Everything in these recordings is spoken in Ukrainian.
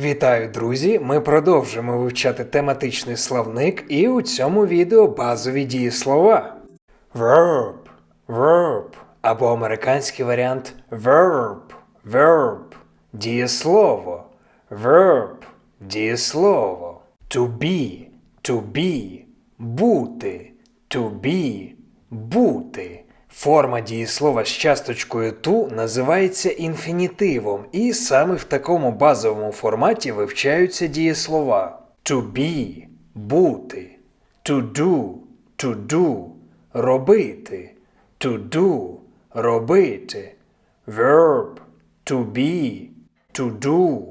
Вітаю, друзі! Ми продовжуємо вивчати тематичний словник і у цьому відео базові дієслова. Verb, verb або американський варіант verb, verb, дієслово, verb, дієслово. To be, to be, бути, to be, бути. Форма дієслова з часточкою ту називається інфінітивом, і саме в такому базовому форматі вивчаються дієслова. To be – бути, to do – to do – робити, to do – робити, verb – to be, to do.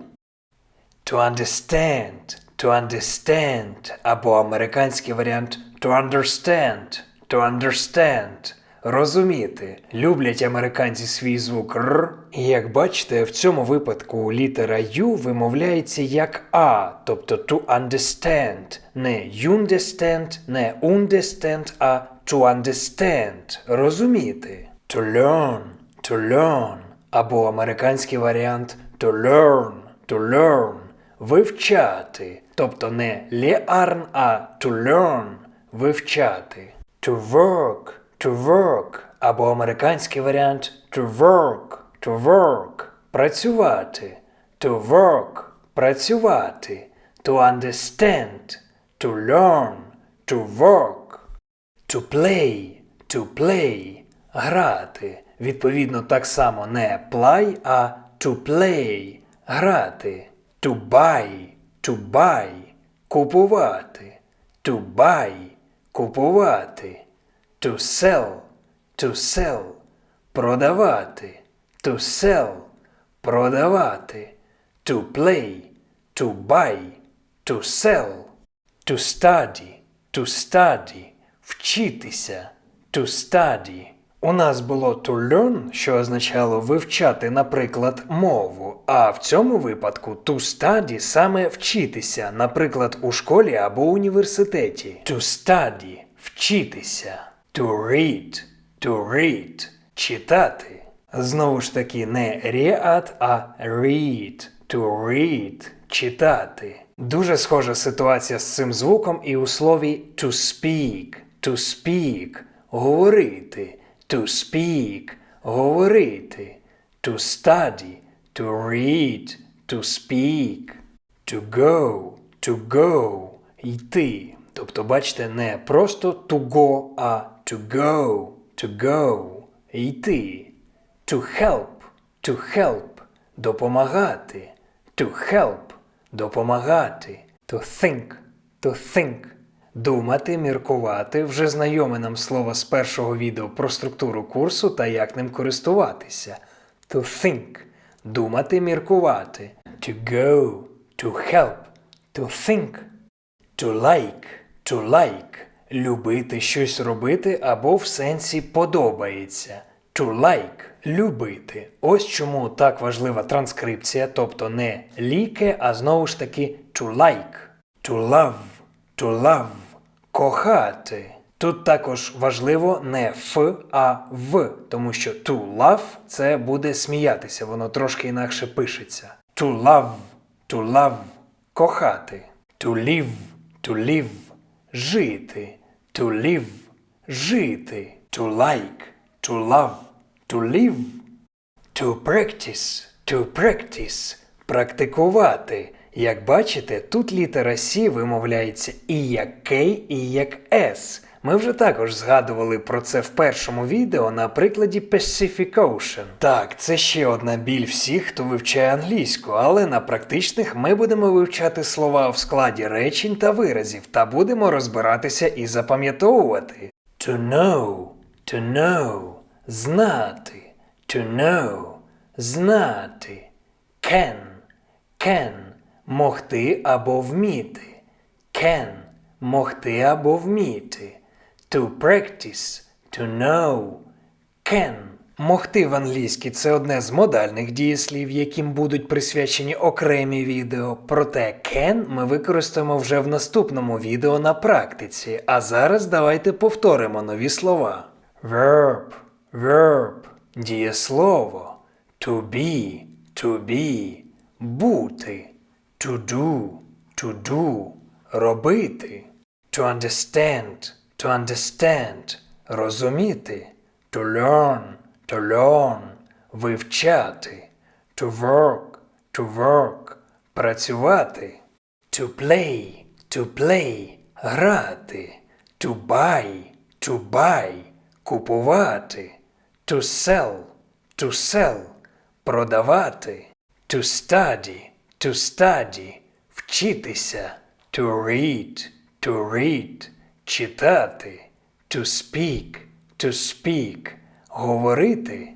To understand, to understand, або американський варіант to understand, to understand. Розуміти. Люблять американці свій звук р. І як бачите, в цьому випадку літера Ю вимовляється як А, тобто to understand. Не understand, не understand, а to understand. Розуміти. To learn, to learn. Або американський варіант to learn, to learn вивчати. Тобто не learn, а to learn вивчати. To work, to work, або американський варіант to work, to work працювати. To work працювати. To understand, to learn, to work. To play, to play грати. Відповідно, так само не play, а to play грати. To buy, to buy купувати. To buy купувати. To sell, to sell продавати. To sell продавати. To play, to buy, to sell. To study, to study вчитися. To study. У нас було to learn, що означало вивчати, наприклад, мову, а в цьому випадку to study саме вчитися, наприклад, у школі або університеті. To study вчитися. To read, to read читати. Знову ж таки, не read, а read. To read читати. Дуже схожа ситуація з цим звуком і у слові to speak. To speak говорити. To speak говорити. To study, to read, to speak. To go, to go йти. Тобто, бачите, не просто to go, а to go, to go йти. To help, to help допомагати. To help допомагати. To think, to think думати, міркувати вже знайоме нам слово з першого відео про структуру курсу та як ним користуватися. To think думати, міркувати. To go, to help, to think. To like, to like любити щось робити або в сенсі подобається. To like любити. Ось чому так важлива транскрипція, тобто не ліке, а знову ж таки to like. To love, to love кохати. Тут також важливо не ф, а в, тому що to love це буде сміятися, воно трошки інакше пишеться. To love, to love кохати. To live, to live жити. To live жити. To like, to love, to live. To practice, to practice практикувати. Як бачите, тут літера С вимовляється і як К, і як S. Ми вже також згадували про це в першому відео на прикладі Pacific Ocean. Так, це ще одна біль всіх, хто вивчає англійську, але на практичних ми будемо вивчати слова в складі речень та виразів та будемо розбиратися і запам'ятовувати. To know, to know, знати, to know, знати, can, can могти або вміти. Can могти або вміти. To practice, to know. Can. Могти в англійській це одне з модальних дієслів, яким будуть присвячені окремі відео. Проте can ми використаємо вже в наступному відео на практиці. А зараз давайте повторимо нові слова. Verb, verb, дієслово. To be, to be, бути. To do, to do, робити. To understand, to understand, розуміти. To learn, to learn, вивчати. To work, to work, працювати. To play, to play, грати. To buy, to buy, купувати. To sell, to sell, продавати. To study, to study, вчитися. To read, to read, Читати. To speak, to speak, говорити.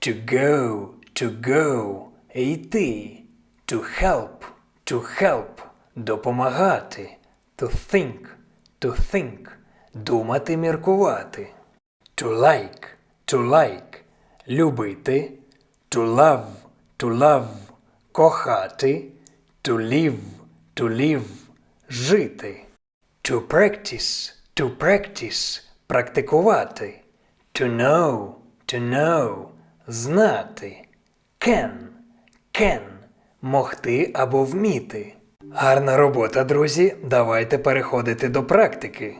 To go, to go, йти. To help, to help, допомагати. To think, to think, думати, міркувати. To like, to like, любити. To love, to love, кохати. To live, to live, жити. To practice, to practice, практикувати. To know, to know, знати. Can, can, могти або вміти. Гарна робота, друзі. Давайте переходити до практики.